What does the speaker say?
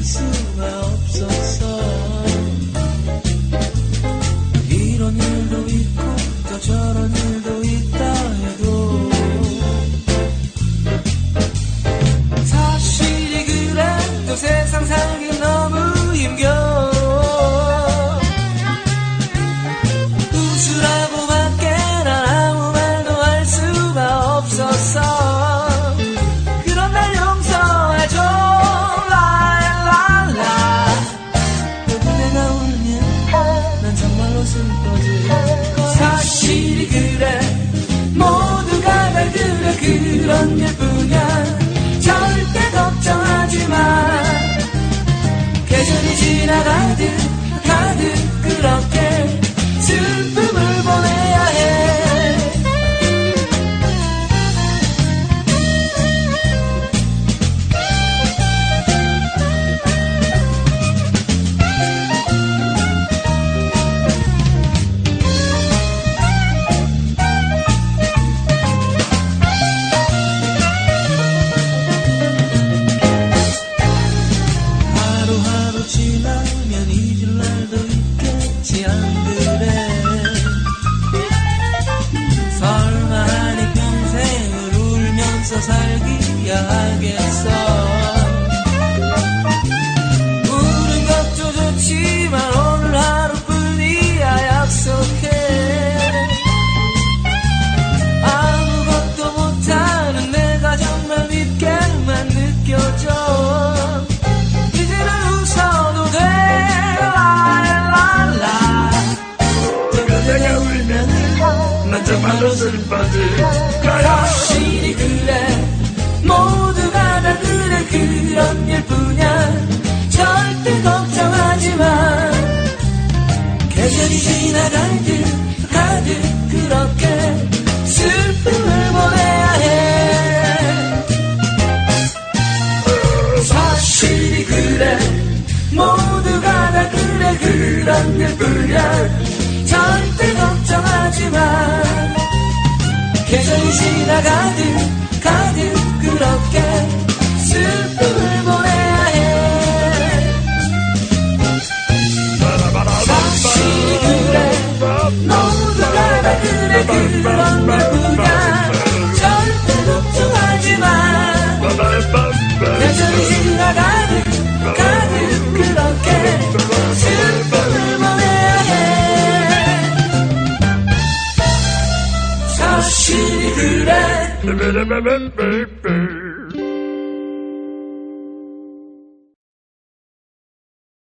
isso. 지나가듯 가득 그렇게 살기야 하겠어. 우는 것도 좋지만 오늘 하루뿐이야 약속해. 아무것도 못하는 내가 정말 밉게만 느껴져. 정말로 슬퍼지 사실이 그 계절이 지나갈 듯 가득 그렇게 슬픔을 보내야 해. 사실이 그래 모두가 다 그래 그런 일뿐이야. 절대 걱정하지 마. 계절이 지나가듯 가득 그렇게 그래 그런 일뿐이야 절대 걱정하지 마 계절이 지나가듯 가득 그렇게 슬픔을 보내야 해 사실이 그래.